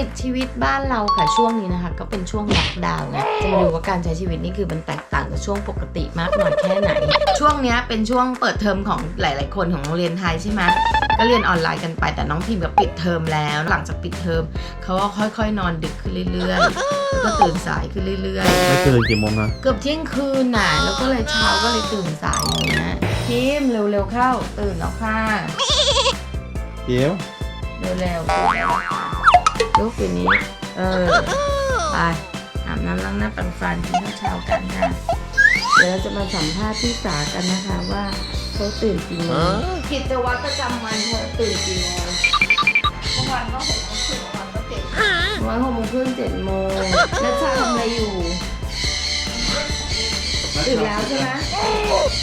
ติดชีวิตบ้านเราค่ะช่วงนี้นะคะ ก็เป็นช่วงล็อกดาวน์ไงจะมาดูว่าการใช้ชีวิตนี่คือมันแตกต่างกับช่วงปกติมากน้อยแค่ไหน ช่วงเนี้ยเป็นช่วงเปิดเทอมของหลาย ๆ คนของโรงเรียนไทยใช่ไหมก็เรียนออนไลน์กันไปแต่น้องพิมพ์ก็ปิดเทอมแล้ว หลังจากปิดเทอมเขาก็ค่อย ๆ นอนดึกขึ้นเรื่อยๆแล้วก็ตื่นสายขึ้นเรื่อยๆไม่ตื่นกี่โมงนะเกือบเที่ยงคืนน่ะแล้วก็เลยเช้าก็เลยตื่นสายอย่างเงี้ยพิมพ์เร็วๆเข้าตื่นแล้วค่ะเดี๋ยวเร็วๆตื่นแล้วค่ะ ลุกอย่างนี้ เออ ไปอาบน้ำล้างหน้าแปรงฟันกินข้าวเช้ากันค่ะเดี๋ยวเราจะมาสัมภาษณ์พี่สากันนะคะว่าเขาตื่นกี่โมงกิจวัตรประจำวันเธอตื่นกี่โมงบางวันก็หกโมงครึ่งบางวันก็เจ็ดวันหกโมงครึ่งเจ็ดโมงแล้วชาทำอะไรอยู่ตื่นแล้วใช่ไหม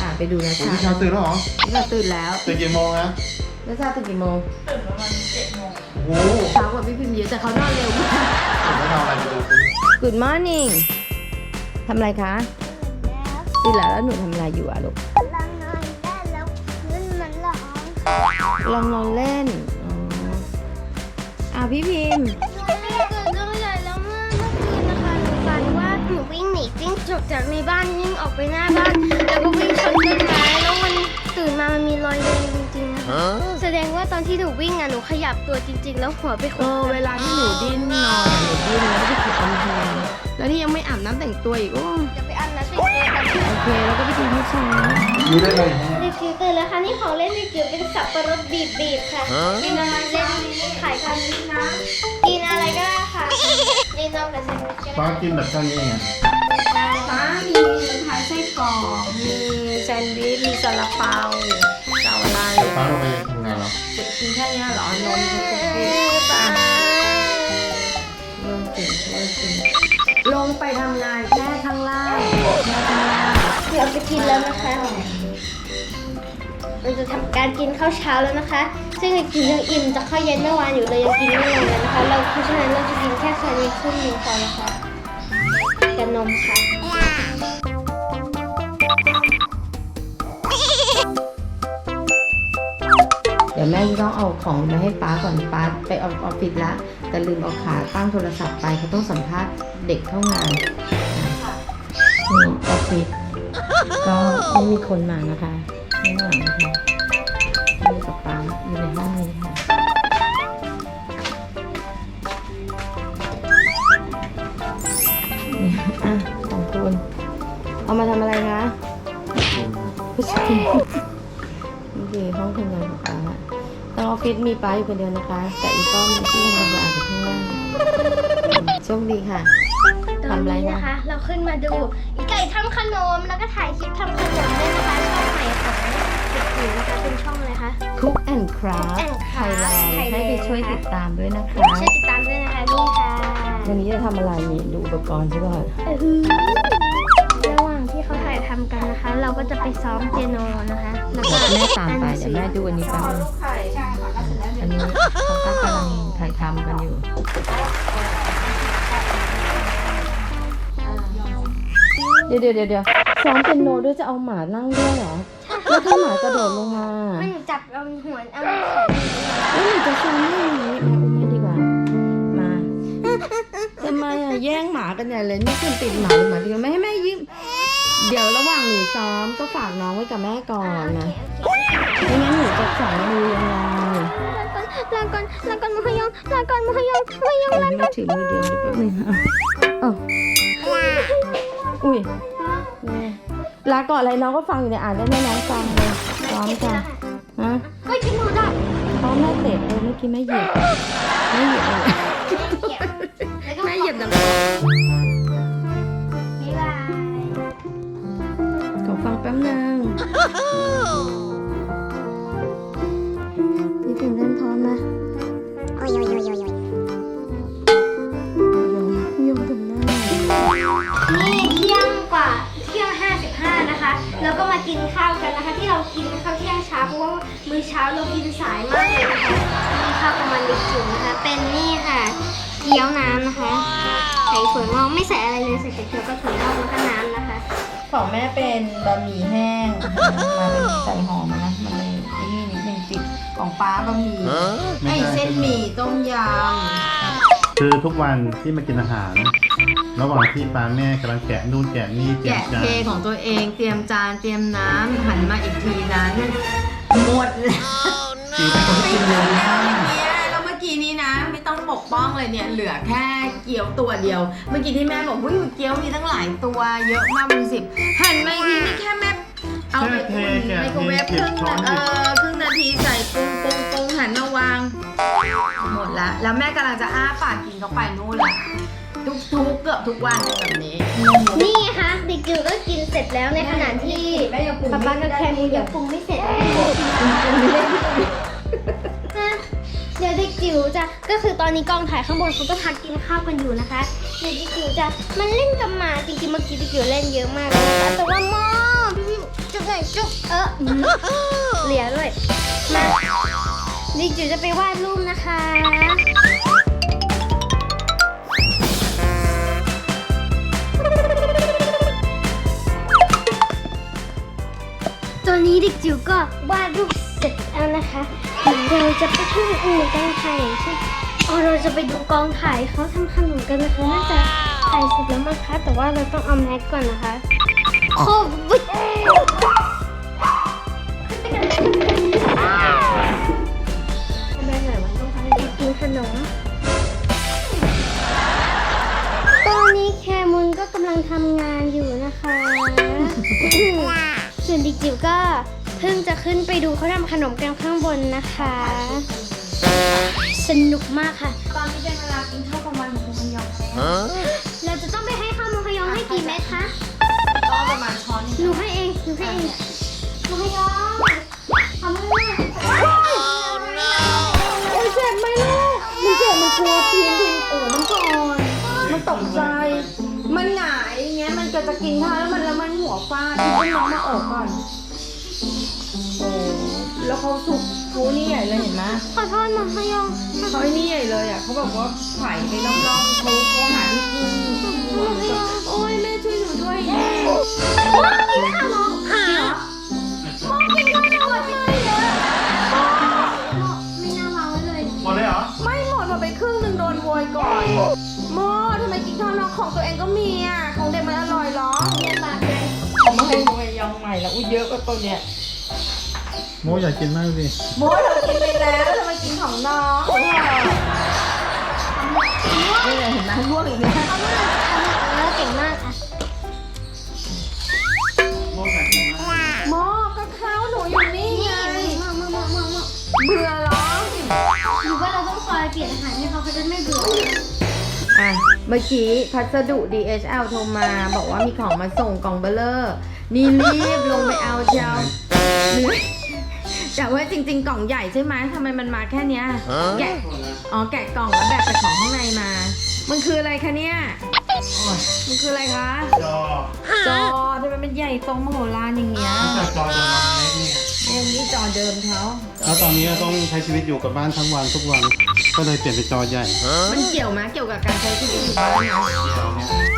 อ่าไปดูนะคุณชาพี่ชาวตื่นแล้วเหรอเราตื่นแล้วตื่นกี่โมงนะแล้วชาตื่นกี่โมงตื่นประมาณเจ็ด โมงโอ้โหเช้ากว่าพี่พิมพ์เยอะแต่เขานอนเร็วมากตื่นไม่ทำอะไรไปดูคุณ Good morning ทำอะไรคะตื่นแล้วแล้วหนูทำอะไรอยู่อะลูกเรานอนได้แล้วพื้นมันร้อนลองนอนเล่นอ๋ออ่าพี่พิมพ์หนูไม่เกิดเรื่องใหญ่แล้วเมื่อเมื่อคืนนะคะหนูฝันว่าหนูวิ่งหนีวิ่งจบจากในบ้านวิ่งออกไปหน้าบ้าน แล้วก็วิ่งชนต้นไม้แล้วมันตื่นมามันมีรอยแดงจริงๆนะคะ แสดงว่าตอนที่หนูวิ่งอะหนูขยับตัวจริง ๆ แล้วหัวไปเอโขกอเวลาที่หนูดิ้นนอนหนูดิ้นแล้วก็ไปถูกกำแพงแล้วนี่ยังไม่อาบน้ำแต่งตัวอีกโอ้จะไปอันนะช่วยกันโอเคแล้วก็ไปกินข้าวเช้ารู้ได้เลยเด็กจิ๋วตื่นแล้วค่ะนี่ของเล่นเด็กจิ๋วเป็นสับปะรดบีบบีบๆค่ะกินอะไรเล่นขายกันนะกินอะไรก็ได้ค่ะกินนมกับแซนด์วิชก็ฟ้าได้กินแบบแค่นี้ไงฟ้ามีพายไส้กรอกมีแซนด์วิชมีซาลาเปา เจ้าอะไรฟ้าเราไปทำงานแล้วจะกินแค่เนี้ยเหรอนมคุกกี้อะลงถึงลงถึงลงไปทำงานแค่ข้างล่างแค่ข้างล่างเราจะกินแล้วนะคะเราจะทำการกินข้าวเช้าแล้วนะคะ ซึ่งเด็กจิ๋วยังอิ่มจากข้าวเย็นเมื่อวานอยู่เลยยังกินไม่ลงเลยนะคะ เราเพราะฉะนั้นเราจะกินแค่แซนด์วิชครึ่งหนึงพอนะคะกับนมค่ะ แม่จะต้องเอาของมาให้ป้าก่อนป้าไปออฟฟิศละ แต่ลืมเอาขาตั้งโทรศัพท์ไปเขาต้องสัมภาษณ์เด็กเข้างานนี่ออฟฟิศก็ไม่มีคนมานะคะไม่หลังนะคะมีกับป้าอยู่ในห้องนี้ค่ะนี่อะของคุณเอามาทำอะไรคะผู้ชายนี่คือห้องทำงานของป้าทาง ออฟฟิศมีป้าอยู่คนเดียวนะคะ แต่อีกก็มีที่ทำความสะอาดอยู่ข้างล่างโชคดีค่ะ ตอนทำอะไรนี้นะ นะคะ เราขึ้นมาดูอีไก่ทำขนมแล้วก็ถ่ายคลิปทำขนมด้วยนะคะช่องใหม่ของเด็กจิ๋วนะคะเป็นช่องอะไรคะ Cook and Craft and Craft Thailand ให้ไป Thailand ช่วยติดตามด้วยนะคะ ช่วยติดตามด้วยนะคะนี่ค่ะวันนี้จะทำอะไรนี่ดูอุปกรณ์ใช่ป่ะระหว่างที่เขาถ่ายทำกันนะคะ เราก็จะไปซ้อมเปียโนนะคะแล้วก็แม่ตามไปเดี๋ยวแม่ดูอันนี้แป๊บนึง อันนี้เขาก็กำลังถ่ายทำกันอยู่เดี๋ยวเดี๋ยวเดี๋ยวซ้อมเป็นโนด้วยจะเอาหมานั่งด้วยเหรอ แล้วถ้าหมากระโดดลงมาไม่หนูจับเอาหัวเอาแล้หนูจะซ้อมได้ยังไงมาอุ้มแม่ดีกว่า มาทำไมอะแย่งหมากันใหญ่เลยนี่คุณติดหมาหรือหมาติดกันไม่ให้แม่ยิ้ม เดี๋ยวระหว่างหนูซ้อมก็ฝากน้องไว้กับแม่ก่อนนะไม่งั้นหนูจะสอนมือยังไงลาก่อนลาก่อนมุขยงลาก่อนมุขยงมุขยงเดี๋ยวแม่ถือมือเดียวแป๊บนึงค่ะเอ้าอุ้ยเนี่ยลาก่อนอะไรน้องก็ฟังอยู่เนี่ยอ่านได้ไหมน้องฟังเลยพร้อมจ้ะฮะเฮ้ยกินหนูดับเพราะแม่เตะเออเมื่อกี้แม่เหยียบแม่เหยียบเลยแล้วก็แม่เหยียบดัง งนี่ถึงเล่นพร้อมนะยงยงทำหน้านี่เที่ยงกว่าเที่ยง 55 นะคะ แล้วก็มากินข้าวกันนะคะ ที่เรากินข้าวเที่ยงเช้าเพราะว่ามื้อเช้าเรากินสายมากเลยนะคะมีข้าวประมาณเล็กจิ๋วนะคะ เป็นนี่ค่ะเกี๊ยวน้ำนะคะใส่ถั่วงอกไม่ใส่อะไรเลยใส่แต่เกี๊ยวกับถั่วงอกแล้วก็น้ำนะคะ ของแม่เป็นบะหมี่แห้งมาเป็นใส่หอมนะมันเลยไอ้นี่นิดนึงติดของป้าบะหมี่ไอ้เส้นหมี่ต้มยำคือทุกวันที่มากินอาหาร ระหว่างที่ป้าแม่กำลังแกะนู่นแกะนี่เตรียมแกะจาเทนของตัวเองเตรียมจานเตรียมน้ำหันมาอีกทีนั้นหมดแล้วกินเป็นคนกินเร็วมากเนี่ย ปกป้องเลยเนี่ย เหลือแค่เกี๊ยวตัวเดียว เมื่อกี้ที่แม่บอกว่าเกี๊ยวมีตั้งหลายตัวเยอะมากเป็นสิบหันมาอีกทีนี่แค่แม่เอาไปอุ่นไมโครเวฟครึ่งนาเออครึ่งนาทีใส่ปรุงปรุงปรุงหันมาวาง หมดละแล้วแม่กำลังจะอ้าปากกินเข้าไปนู่นแหละทุกทุกๆเกือบทุกวันเป็นแบบนี้ นี่ไงคะเด็กจิ๋วก็กินเสร็จแล้วในขณะที่แม่ยังปรุงป๊าป๊ากับแคมูยังปรุงไม่เสร็จ จิ๋วจะก็คือตอนนี้กองถ่ายข้างบนเขาก็ทักกินข้าวกันอยู่นะคะเดี๋ยวเด็กจิ๋วจะมันเล่นกับหมาจริงๆเมื่อกี้เด็กจิ๋วเล่นเยอะมากเลยนะคะแต่ว่าหมอพี่พี่จุ๊บหน่อยจุ๊บเออเหลียด้วยมาเด็กจิ๋วจะไปวาดรูปนะคะตอนนี้เด็กจิ๋วก็วาดรูปเสร็จแล้วนะคะ เดี๋ยวเราจะไปที่อื่นกันค่ะอย่างเช่นอ๋อเราจะไปดูกองถ่ายเขาทำขนมกันนะคะน่าจะถ่ายเสร็จแล้วมั้งคะ แต่ว่าเราต้องเอาแมสก่อนนะคะโควิดกินขนมตอนนี้แคมุนก็กำลังทำงานอยู่นะคะ ส่วนดิจิ๋วก็ เพิ่งจะขึ้นไปดูเขาทำขนมกันข้างบนนะคะ สนุกมากค่ะ ตอนนี้เป็นเวลากินข้าวกลางวันของคุณพยองเราจะต้องไปให้ข้าวมังคยองให้กี่เม็ดคะก็ประมาณช้อนหนึงหนูให้เองหนูให้เองมังคยองทำอะไรโอ้ยเจ็บไหมลูกมันเจ็บมันกลัวพิมพิมโอ้มันก่อนมันตกใจ มันหงายอย่างเงี้ยมันก็จะกินข้าวแล้วมันแล้วมันหัวฟาดที่ต้นน้องมาออกก่อนโอ้ แล้วเขาสุกฟูนี่ใหญ่เลยเห็นไหมขอโทษมังคยองเขาไอ้นี่ใหญ่เลยอะเขาแบบว่าไผ่ไปรอบๆเขาเขาหาที่พึ่งหัวมันก็โอ้ยแม่ช่วยหนูด้วยแม่ว้าวกินข้าวเหรอจริงเหรอมองกินข้าวหมดเลยเหรอไม่น่ารักเลย หมดเลยเหรอ ไม่หมดหมดไปครึ่งหนึ่งโดนโวยก่อนโมทำไมกินข้าวนอกของตัวเองก็มีอะของเด็กมันอร่อยเหรอเรียนปากเลยเอามาให้โวยยองใหม่แล้วอุ้ยเยอะกว่าตัวเนี้ย โมอยากกินมากสิโมเรากินไปแล้วทำไมกินของน้องนี่เห็นไหมร่วงอีกแล้วเขามากเออเก่งมากค่ะโมอยากกินมากโมก็ข้าวหนูอยู่นี่ไง มามามามามาเบื่อเหรอหรือว่าเราต้องคอยเปลี่ยนอาหารให้เขาเขาจะไม่เบื่ออะ เมื่อกี้พัสดุ DHL โทรมา บอกว่ามีของมาส่งกล่องเบลเลอร์ นี่รีบลงไปเอาเชียวหรือ แต่ว่าจริง ๆ กล่องใหญ่ใช่ไหมทำไมมันมาแค่เนี้ยแกะอ๋อแกะกล่องแล้วแบบไปของข้างในมา มันคืออะไรคะเนี่ยมันคืออะไรคะจอจอทำไมมันใหญ่โตมโหฬารอย่างเงี้ยแต่จอจะมาเล็กนี่เนี่ยนี่จอเดิมเขาแล้วตอนนี้ต้องใช้ชีวิตอยู่กับบ้านทั้งวันทุกวัน ก็เลยเปลี่ยนเป็นจอใหญ่ มันเกี่ยวไหมเกี่ยวกับการใช้ชีวิตอยู่บ้านไหม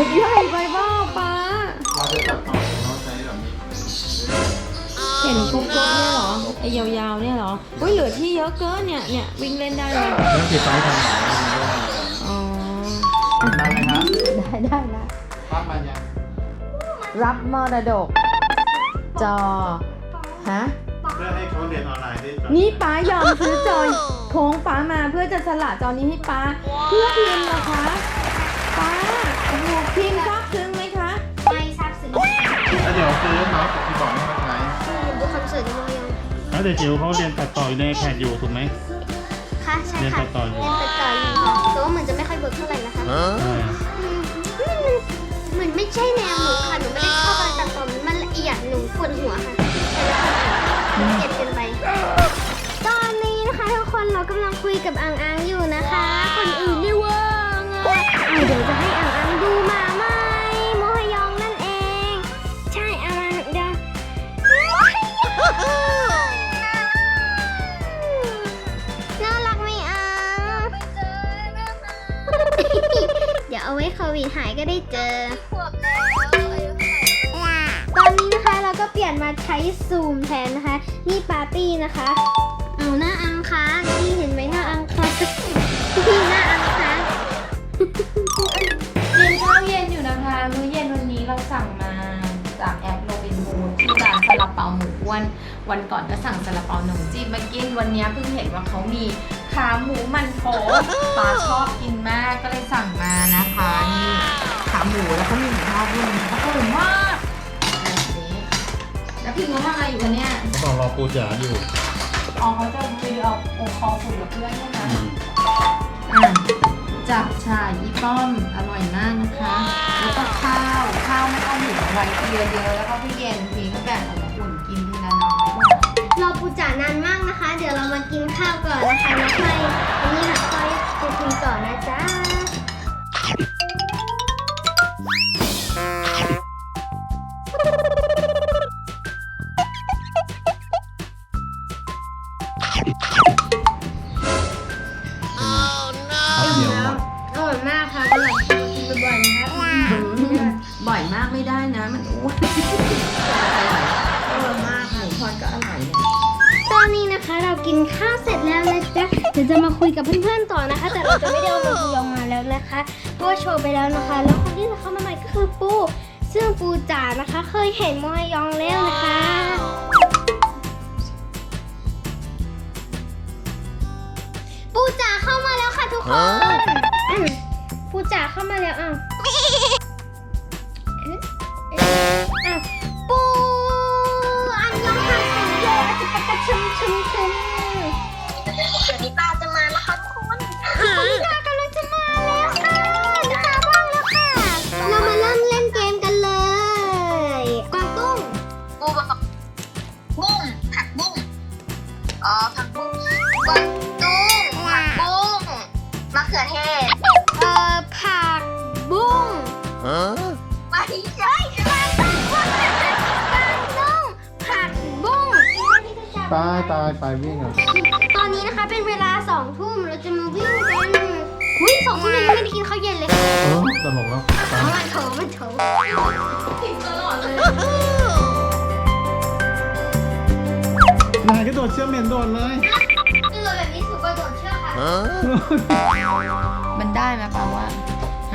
ชุดใหญ่ไปเปล่าป้า เราจะตัดต่อเราใช้แบบนี้เห็นกบๆเนี่ยเหรอ ไอ้ยาวๆเนี่ยเหรอ อุ้ยเหลือที่เยอะเกินเนี่ย เนี่ยวิ่งเล่นได้เลยแล้วติดไปทำไหนมันก็อ๋อ ได้ไหมครับได้ได้ได้รับมายังรับมรดก จอ ฮะ เพื่อให้เขาเรียนออนไลน์ได้นี่ป้ายอมซื้อจอยโค้งป้ามาเพื่อจะสละจอนี้ให้ป้า เพื่อพิมพ์เหรอคะป้า โอ้โหพิมพ์ซาบซึ้งไหมคะ ไม่ทราบซึ้งแล้วเดี๋ยวซื้อเมาส์กับคีย์บอร์ดให้เขาใช้ดูคอนเสิร์ตที่โรงเรียนแล้วเดี๋ยวจิ๋วเขาเรียนตัดต่ออยู่ในแพดอยู่ถูกไหมค่ะใช่เรียนค่ะตัดต่ออยู่เรียนตัดต่ออยู่แต่ว่าเหมือนจะไม่ค่อยเวิร์กเท่าไหร่นะคะใช่อืมเหมือนไม่ใช่แนวหนูค่ะหนูไม่ได้ชอบอะไรตัดต่อมันละเอียดหนูปวดหัวค่ะใช่แล้วค่ะเก็บกันไป ตอนนี้นะคะทุกคนเรากำลังคุยกับอังอัง ว้โควิดหายก็ได้เจอตอนนี้นะคะเราก็เปลี่ยนมาใช้ซูมแทนนะคะ นี่ปาร์ตี้นะคะ เอาหน้าอังคารนี่เห็นไหมหน้าอังคารพี่หน้าอังคารกินข้าวเย็นอยู่นะคะ มื้อเย็นวันนี้เราสั่งมาจากแอปโรบินฮูดที่ร้านซาลาเปาหมูอ้วน วันก่อนก็สั่งซาลาเปาหนมจีบมากินวันนี้เพิ่งเห็นว่าเขามี ขาหมูมันโถปลาชอบกินมากก็เลยสั่งมานะคะนี่ขาหมูแล้วก็มีหมูทอดด้วยอร่อยมากแบบนี้แล้วพิมพ์เขาทำอะไรอยู่คะเนี่ยเขาบอกรอปูจ๋าอยู่อ๋อเขาจะไปเอาโอคอฝุ่นกับเพื่อนใช่ไหมอืมอะจับฉ่ายอีป้อมอร่อยมากนะคะ แล้วก็ข้าวข้าวไม่ต้องหุงไว้ทีเดียวเยอะแล้วก็พี่เย็นทีก็แบ่ง จ๋านานมากนะคะ เดี๋ยวเรามากินข้าวก่อนนะคะแล้วค่อยอันนี้ค่ะค่อยไปกินต่อนะจ๊ะ ดี๋ยวจะมาคุยกับเพื่อนๆต่อนะคะ แต่เราจะไม่ได้เอามือลงมาแล้วนะคะเพราะว่าโชว์ไปแล้วนะคะ แล้วคนที่จะเข้ามาใหม่ก็คือปูซึ่งปูจ๋านะคะ เคยเห็นโมฮยองแล้วนะคะปูจ๋าเข้ามาแล้วค่ะทุกคนปูจ๋าเข้ามาแล้วอ้าวเอ๊ะปูอันยองฮาเซโยอาจิปะกะชุมชุมชุม ไปไปไปวิ่งอะตอนนี้นะคะเป็นเวลาสองทุ่มเราจะมาวิ่งกันอุ้ยสองทุ่มยังไม่ได้กินข้าวเย็นเลยเออตลกแล้วไปเอามันโถมันโถกินตลอดเลยนายก็โดดเชือกเหม็นโดดเลยคือแบบนี้สูงกระโดดเชือกค่ะมันได้ไหมปาว่า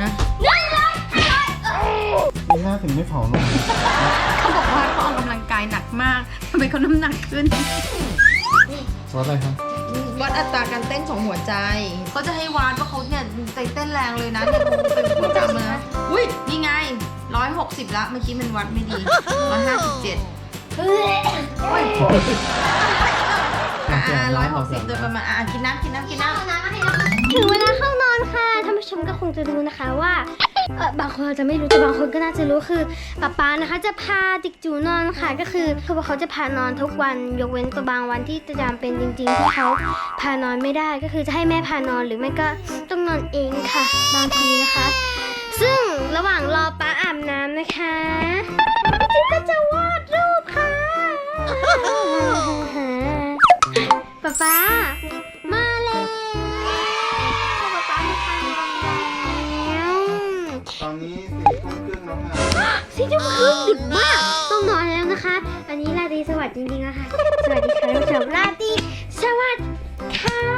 ฮะมีหน้าถึงไม่เผาลงเขาบอกว่าเขาออกกำลังกายหนักมากทำไมเขาน้ำหนักขึ้น วัดอะไรครับวัดอัตราการเต้นของหัวใจเขาจะให้วัดว่าเขาเนี่ยใจเต้นแรงเลยนะเนี่ยเป็นผู้จำเลยอุ้ยนี่ไงร้อยหกสิบละเมื่อกี้มันวัดไม่ดีร้อยห้าสิบเจ็ดเฮ้ยอ่าร้อยหกสิบโดยประมาณอ่ากินน้ำกินน้ำกินน้ำเอาน้ำมาให้เราถึงเวลาเข้านอนค่ะท่านผู้ชมก็คงจะรู้นะคะว่า เออบางคนอาจจะไม่รู้แต่บางคนก็น่าจะรู้คือป๊าป๊านะคะจะพาติ๊กจูนอนค่ะก็คือคือว่าเขาจะพานอนทุกวันยกเว้นตัวบางวันที่จะจำเป็นจริงๆที่เขาพานอนไม่ได้ก็คือจะให้แม่พานอนหรือไม่ก็ต้องนอนเองค่ะ บางทีนะคะ ซึ่งระหว่างรอป้าอาบน้ำนะคะจิ๊บก็จะวาดรูปค่ะป๊าป๊า ที่จะคืนดึกมาก ต้องนอนแล้วนะคะ อันนี้ลาตรีสวัสดีจริงๆนะคะ สวัสดีค่ะทุกท่านลาตรีสวัสดีค่ะ